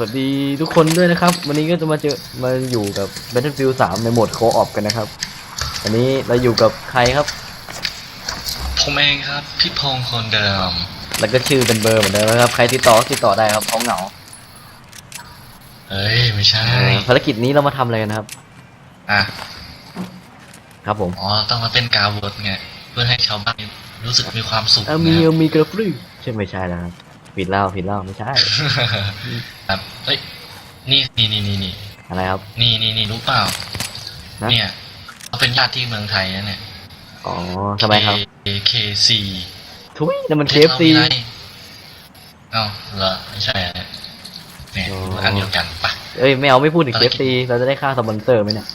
สวัสดีทุกคนด้วยนะครับ วันนี้ก็จะมาเจอมาอยู่กับ Battlefield 3 ในโหมดโคออปกันนะครับ อันนี้เราอยู่กับใครครับ ผมเองครับ พี่พงษ์คนเดิม แล้วก็ชื่อเป็นเบอร์เหมือนเดิมนะครับ ใครติดต่อก็ติดต่อได้ครับเขาเหงาเอ้ย ไม่ใช่ ภารกิจนี้เรามาทำอะไรกันนะครับ อะ ครับผม อ๋อ ต้องมาเต้นกาเวิร์ดไง เพื่อให้ชาวบ้านรู้สึกมีความสุขเออมีนะเออมีกระปรี้ใช่ไม่ใช่แล้วครับ ผิดเล่าผิดเล่าไม่ใช่ ครับเฮ้ยนี่นี่นี่นี่นี่อะไรครับ นี่นี่นี่รู้เปล่า นะ เนี่ยเขาเป็นญาติที่เมืองไทยนะเนี่ย อ๋อทำไมครับ KC ทุยนั่นมันประทศ KFC ราวิไลเอ้าเหรอไม่ใช่อะเนี่ยเนี่ยอ๋ออันเดียวกันปะ เอ้ยไม่เอาไม่พูดถึงภารกิจ KFC เราจะได้ค่าสปอนเซอร์ไหมเนี่ย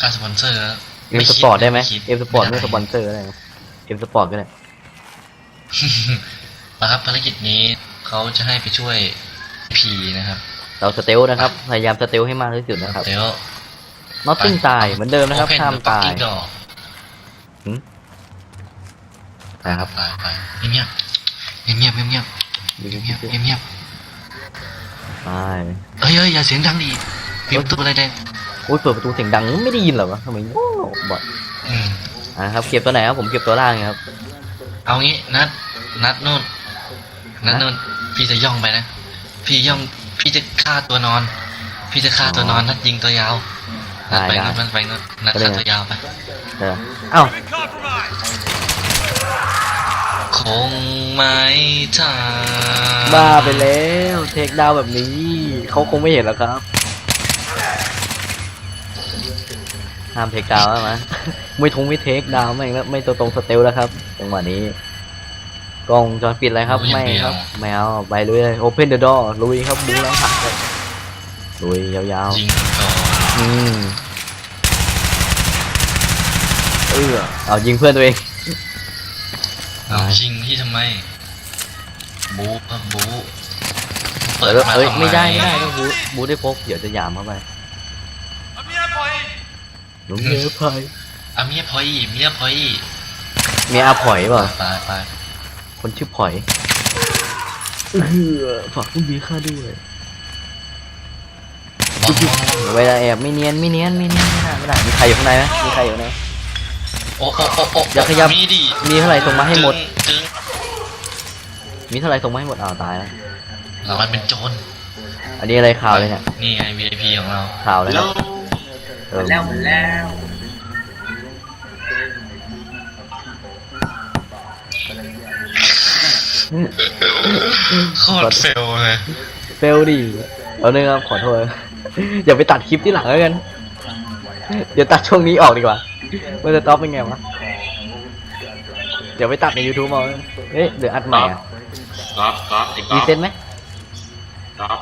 ค่าสปอนเซอร์เอ็มสปอร์ตได้ไหมคิเอ็มสปอร์ตด้ไม่สปอนเซอร์ก็ได้เอ็มสปอร์ตก็ได้ นะครับภารกิจนี้เขาจะให้ไปช่วยพีนะครับเราสเตลนะครับ พยายามสเตลให้มากที่สุดนะครับเดี๋ยวนอตติ้งตายเหมือนเดิมนะครับ Open ห้าม the ตาย fucking door นะครับไปไปเงียบเงียบเงียบเงียบเงียบเงียบเงียบเงียบเงียบตายเฮ้ยเฮ้ยอย่าเสียงดังดิปิดประตูอะไรแดงอุ้ยเปิดประตูเสียงดังไม่ได้ยินเหรอวะทำไมโง่บอดอืมอ่าครับเก็บตัวไหนครับผมเก็บตัวล่างครับ เอางี้นัดนัดนู่น นัดนู่นพี่จะย่องไปนะ พี่ย่อง พี่จะฆ่าตัวนอน พี่จะฆ่าตัวนอนนัดยิงตัยาวนัดไปนู่นนัดไปนู่นนัดฆ่าตัวยาวไปเออเอ้าคงไม่ทาบ้าไปแล้วเทคดาวแบบนี้เขาคงไม่เห็นหรอกครับห้ามเทคดาวแล้วมั้ยไม่ทงไม่เทคดาวไม่งแล้วไม่ตัวตรงสเตลแล้วครับจังหวะนี้ กล้องวงจอปิดอะไรครับ ไม่ครับไม่เอาไปเลย open the door ลุยครับบูแล้วผักเลยลุยยาวยิงก่อนๆอืมเออเอายิงเพื่อนตัวเอง เอายิงที่ทำไม บู๊ครับบู๊เอเปิดอมาเอ้ยทำไม่ได้ไม่ได้ต้องบูบูได้พกเดี๋ยวจะหยามเข้าไปหนุ่มเมียพายอะเมียพอยเมียพอยเมียอาผอยเปล่าไปไป คนชื่อผอยเออฝากคุณบีค่าด้วยบ้องบ้องเวลาแอบไม่เนียนไม่เนียนไม่เนียนไม่ได้ไม่ได้มีใครอยู่ข้างในไหมมีใครอยู่ไหนโอ้โอ้โอ้โอ้อย่าขยับมีดิมีเท่าไหร่ส่งมาให้หมด จึงมีเท่าไหร่ส่งมาให้หมดอ้าวตายแล้วเรามันเป็นโจรอันนี้อะไรข่าวเลยเนี่ยนี่ไง VIP ของเราข่าวเลยครับเออ แล้วหมดแล้ว โคตรเฟลเลยเฟลดิเอาเนื่องครับขอโทษ อย่าไปตัดคลิปที่หลังแล้วกัน เดี๋ยวตัดช่วงนี้ออกดีกว่ามันจะต็อปเป็นไงวะ เดี๋ยวไปตัดใน YouTube เอาเฮ้ยเดี๋ยวอัดใหม่อะก๊อฟก๊อฟไอ้ก๊รีอฟเซ็ตไหมก๊อฟ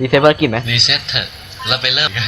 รีเซ็ตภารกิจไหมรีเซ็ตเถอะแล้วไปเริ่มกัน